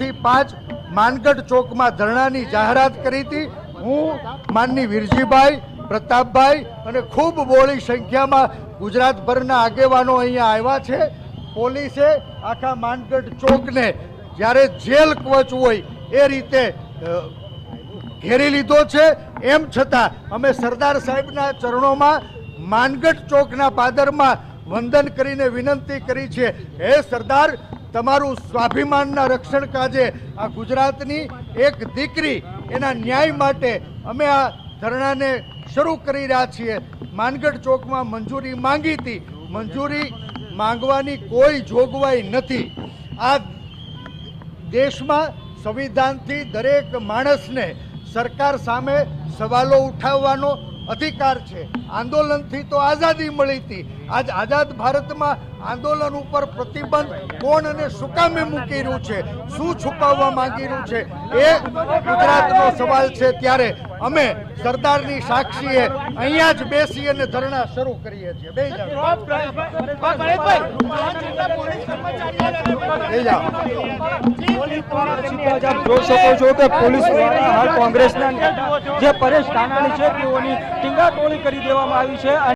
થી પાંચ માનગઢ ચોકમાં ધરણાની જાહેરાત કરી હતી. હું, માનની વિરજીભાઈ, પ્રતાપભાઈ અને ખૂબ બોળી સંખ્યામાં ગુજરાતભરના આગેવાનો અહીંયા આવ્યા છે. પોલીસે આખા માનગઢ ચોકને જ્યારે જેલ કવચ હોય એ રીતે ઘેરી લીધો છે. એમ છતાં અમે સરદાર સાહેબના ચરણોમાં માનગઢ ચોકના પાદરમાં વંદન કરીને વિનંતી કરી છે. હે સરદાર તમારું સ્વાભિમાનના રક્ષણ કાજે આ ગુજરાતની એક દીકરી એના ન્યાય માટે અમે આ ધરણાને શરૂ કરી રહ્યા છીએ. માનગઢ ચોકમાં મંજૂરી માંગી હતી. મંજૂરી માંગવાની કોઈ જોગવાઈ નથી. આ દેશમાં સંવિધાનથી દરેક માણસને સરકાર સામે સવાલો ઉઠાવવાનો અધિકાર છે. આંદોલનથી તો આઝાદી મળી હતી. આજ આઝાદ ભારતમાં આંદોલન ઉપર પ્રતિબંધ કોણ અને શું કામે મૂકી રહ્યું છે? શું છુપાવવા માંગી રહ્યું છે? એ ગુજરાતનો સવાલ છે. ત્યારે અમે સરદારની સાક્ષીએ અહીંયા જ બેસી અને ધરણા શરૂ કરીએ છીએ. બે આપ શકો છો કે પોલીસ દ્વારા હાલ કોંગ્રેસના જે પરેશ ધાનાણી છે તેઓની ટીંગાટોળી કરી દેવામાં આવી છે.